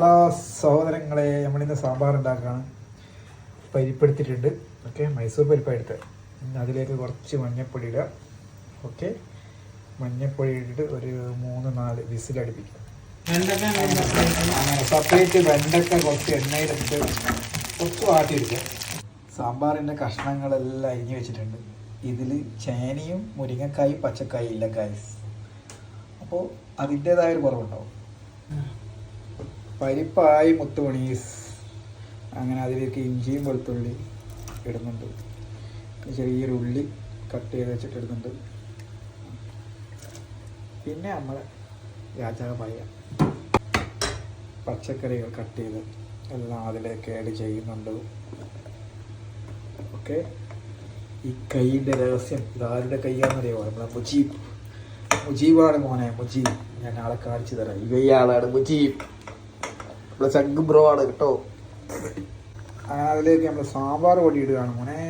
Hello സഹോദരങ്ങളെ നമ്മളിന്ന് സാമ്പാർ ഉണ്ടാക്കുകയാണ് പരിപ്പെടുത്തിട്ടുണ്ട് ഓക്കെ മൈസൂർ പരിപ്പ് എടുത്ത് അതിലേക്ക് കുറച്ച് മഞ്ഞപ്പൊടി ഇടുക. ഓക്കെ മഞ്ഞപ്പൊടി ഇട്ടിട്ട് ഒരു മൂന്ന് നാല് വിസിലടുപ്പിക്കുക സെപ്പറേറ്റ് വെണ്ടക്ക കുറച്ച് എണ്ണയിലിട്ട് കുറച്ച് വാട്ടിയെടുക്കുക സാമ്പാറിന്റെ കഷ്ണങ്ങളെല്ലാം അരിഞ്ഞു വെച്ചിട്ടുണ്ട്. ഇതിൽ ചേനയും മുരിങ്ങക്കായും പച്ചക്കായും ഇല്ല ഗൈസ് അപ്പോൾ അതിന്റേതായ ഒരു കുറവുണ്ടാവും. പരിപ്പായി മുത്തുമണീസ് അങ്ങനെ അതിലേക്ക് ഇഞ്ചിയും വെളുത്തുള്ളി ഇടുന്നുണ്ട്. ചെറിയൊരു ഉള്ളി കട്ട് ചെയ്ത് വെച്ചിട്ട് ഇടുന്നുണ്ട്. പിന്നെ നമ്മൾ രാജാവായ പച്ചക്കറികൾ കട്ട് ചെയ്ത് എല്ലാം അതിലേക്ക് ആഡ് ചെയ്യുന്നുണ്ട്. ഓക്കെ? ഈ കൈയിന്റെ രഹസ്യം ഇതാരുടെ കൈയാണെന്നറിയാമോ നമ്മളെ മുജീബ്. മുജീബാണ് മോനെ മുജീബ്. ഞാൻ ആളെ കാണിച്ചു തരാം. ഇവയാളാണ് മുജീബ്. നമ്മളെ ചങ്ക് ബ്രോ ആണ് കേട്ടോ. അങ്ങനെ അതിലേക്ക് നമ്മൾ സാമ്പാർ പൊടി ഇടുകയാണ് മോനെ.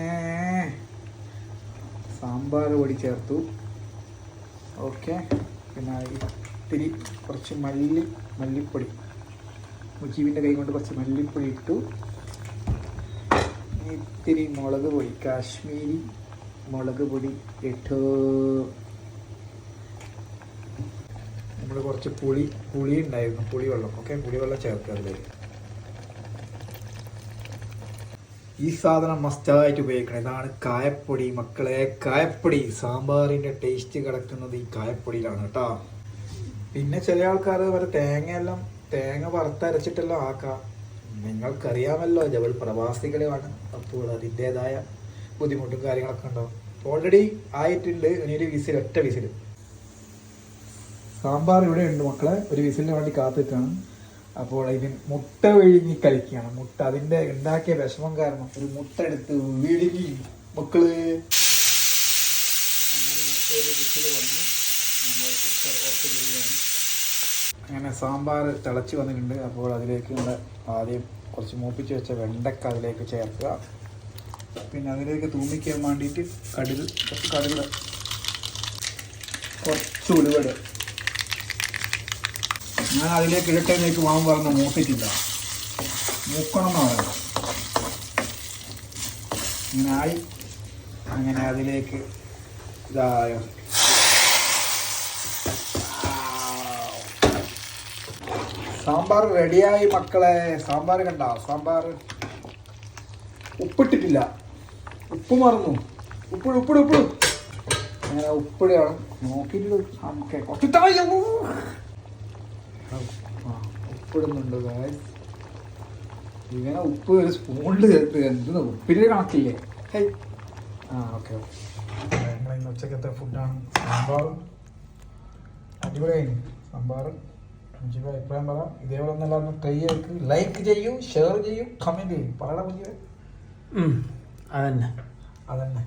സാമ്പാർ പൊടി ചേർത്തു. ഓക്കെ. പിന്നെ ഇത്തിരി കുറച്ച് മല്ലി മല്ലിപ്പൊടി. മുജീബിന്റെ കൈ കൊണ്ട് കുറച്ച് മല്ലിപ്പൊടി ഇട്ടു. ഇത്തിരി മുളക് പൊടി കാശ്മീരി മുളക് പൊടി ഇട്ടു. നമ്മൾ കുറച്ച് പുളി പുളി ഉണ്ടായിരുന്നു. പുളിവെള്ളം ഓക്കെ? പുളിവെള്ളം ചേർക്കുക അതിലേക്ക്. ഈ സാധനം മസ്റ്റായിട്ട് ഉപയോഗിക്കണം. ഇതാണ് കായപ്പൊടി. മക്കളെ കായപ്പൊടി. സാമ്പാറിന്റെ ടേസ്റ്റ് കിടക്കുന്നത് ഈ കായപ്പൊടിയിലാണ് കേട്ടോ. പിന്നെ ചില ആൾക്കാർ വരെ തേങ്ങയെല്ലാം തേങ്ങ വറുത്തരച്ചിട്ടെല്ലാം ആക്കാം. നിങ്ങൾക്കറിയാമല്ലോ ജവൾ പ്രവാസികളുമാണ് അപ്പോൾ അതിന്റെതായ ബുദ്ധിമുട്ടും കാര്യങ്ങളൊക്കെ ഉണ്ടാവും. ഓൾറെഡി ആയിട്ടുണ്ട്. ഇനി ഒരു വിസിൽ ഒറ്റ വിസിൽ. സാമ്പാർ ഇവിടെ ഉണ്ട് മക്കളെ. ഒരു വിസിലിന് വേണ്ടി കാത്തിട്ടാണ്. അപ്പോൾ ഇതിൽ മുട്ട വിഴുങ്ങി കഴിക്കുകയാണ്. മുട്ട അതിന്റെ ഉണ്ടാക്കിയ വിഷമം കാരണം ഒരു മുട്ട എടുത്ത് വിഴുങ്ങി മക്കൾ. അങ്ങനെ അങ്ങനെ സാമ്പാർ തിളച്ച് വന്നിട്ടുണ്ട്. അപ്പോൾ അതിലേക്ക് നമ്മുടെ ആദ്യം കുറച്ച് മൂപ്പിച്ച് വെച്ച വെണ്ടക്ക അതിലേക്ക് ചേർക്കുക. പിന്നെ അതിലേക്ക് തൂമിക്കാൻ വേണ്ടിയിട്ട് കടുക് കുറച്ച് കടുക് കുറച്ച് ഉലുവട് ഞാൻ അതിലേക്ക് ഇരട്ടയിലേക്ക് വാങ്ങാൻ പറഞ്ഞ് മൂത്തിട്ടില്ല മൂക്കണം എന്ന് പറയുന്നത് അങ്ങനെ ആയി അങ്ങനെ അതിലേക്ക് ഇതായ സാമ്പാർ റെഡിയായി മക്കളെ. സാമ്പാർ കണ്ട? സാമ്പാർ ഉപ്പിട്ടിട്ടില്ല. ഉപ്പ് മറന്നു. ഉപ്പിട് ഉപ്പിട് ഉപ്പിട്. അങ്ങനെ ഉപ്പിടുകയാണ് നോക്കിയിട്ട് നമുക്ക് കുറച്ച് ഉപ്പിടുന്നുണ്ട് ഗായ്സ് ഇങ്ങനെ ഉപ്പ് ഒരു സ്പൂണിൽ ചേർത്ത് എന്ത് ഉപ്പിന്റെ കണക്കില്ലേ? ഹൈ ആ ഓക്കെ ഞങ്ങൾ ഇന്ന് ഉച്ചക്കത്തെ ഫുഡാണ് സാമ്പാറും അടിപൊളിയായി സാമ്പാറും മുജിബ അഭിപ്രായം പറ. ഇതേപോലെ ഒന്ന് എല്ലാവരും ട്രൈ ചെയ്ത് ലൈക്ക് ചെയ്യൂ ഷെയർ ചെയ്യൂ കമന്റ് ചെയ്യും. പറയണ മുജിബ അതന്നെ. അതന്നെ.